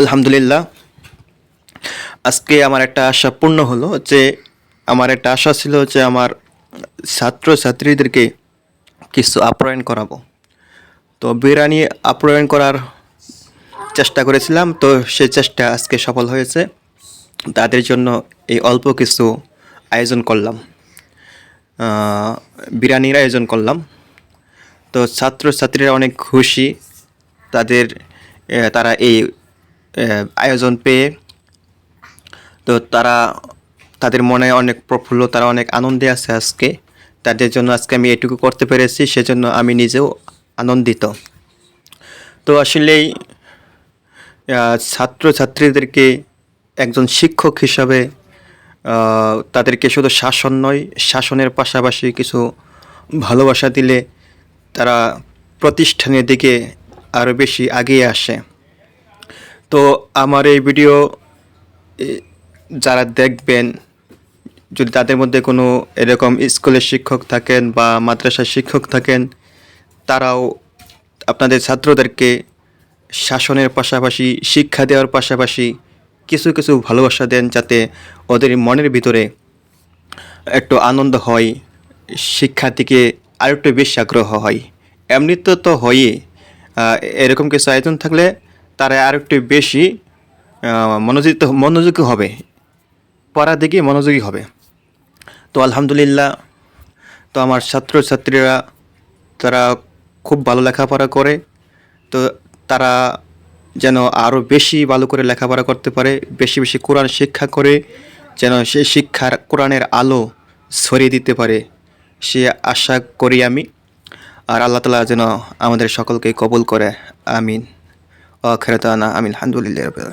আলহামদুলিল্লাহ, আজকে আমার একটা আশা পূর্ণ হলো যে আমার একটা আশা ছিল যে আমার ছাত্র ছাত্রীদেরকে কিছু আপ্যায়ন করাবো। তো বিরিয়ানি আপ্যায়ন করার চেষ্টা করেছিলাম, তো সেই চেষ্টা আজকে সফল হয়েছে। তাদের জন্য এই অল্প কিছু আয়োজন করলাম। বিরিয়ানির আয়োজন করলাম। তো ছাত্রছাত্রীরা অনেক খুশি। তাদের তারা এই আয়োজন পেয়ে তো তারা, তাদের মনে অনেক প্রফুল্ল, তারা অনেক আনন্দে আছে আজকে। তাদের জন্য আজকে আমি এটুকু করতে পেরেছি, সেজন্য আমি নিজেও আনন্দিত। তো আসলেই ছাত্রছাত্রীদেরকে একজন শিক্ষক হিসাবে তাদেরকে শুধু শাসন নয়, শাসনের পাশাপাশি কিছু ভালোবাসা দিলে তারা প্রতিষ্ঠানের দিকে আরও বেশি এগিয়ে আসে। তো আমার এই ভিডিও যারা দেখবেন যদি তাদের মধ্যে কোনো এরকম স্কুলের শিক্ষক থাকেন বা মাদ্রাসার শিক্ষক থাকেন তারাও আপনাদের ছাত্রদেরকে শাসনের পাশাপাশি শিক্ষা দেওয়ার পাশাপাশি কিছু কিছু ভালোবাসা দেন যাতে ওদের মনের ভিতরে একটু আনন্দ হয় শিক্ষার দিকে আরেকটু বেশি আগ্রহ হয়। এমনিতে তো আহ, এরকম কিছু আয়োজন থাকলে তারা আরেকটু বেশি আহ, মনোযোগিত মনোযোগী হবে। পড়ার দিকে মনোযোগী হবে। তো আলহামদুলিল্লাহ তো আমার ছাত্রছাত্রীরা তারা খুব ভালো লেখাপড়া করে। তো তারা যেন আরও বেশি ভালো করে লেখাপড়া করতে পারে বেশি বেশি কোরআন শিক্ষা করে যেন সেই শিক্ষার কোরআনের আলো ছড়িয়ে দিতে পারে সে আশা করি আমি। আর আল্লাহ তালা যেন আমাদের সকলকে কবুল করে আমিন। ও খেরতানা আমিন আলহামদুলিল্লাহ রবিল